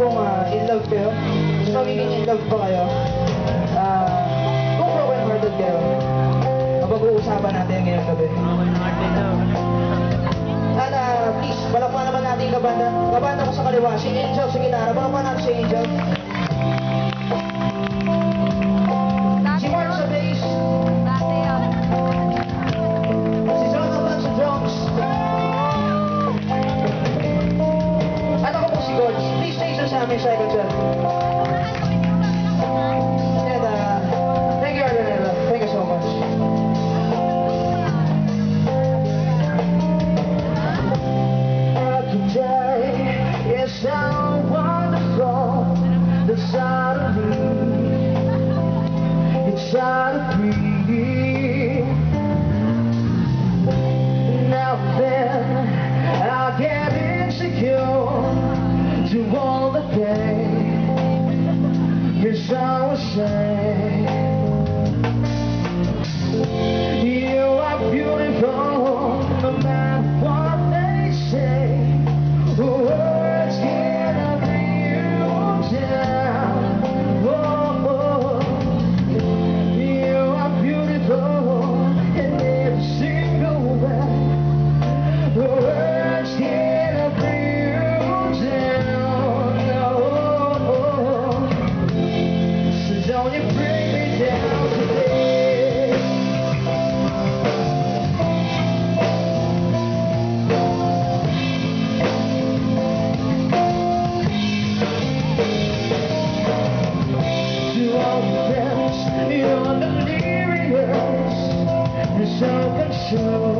kung uh, ah, in love kayo, mas magiging in love pa kayo, uh, kung broken-hearted kayo, mapag-uusapan natin ngayong gabi. Broken-hearted daw. At uh, please, balakpan naman natin yung kabanda. Kabanda ko sa kaliwa, si Angel, si Gitara. Balakpan natin si Angel. I was saying. show.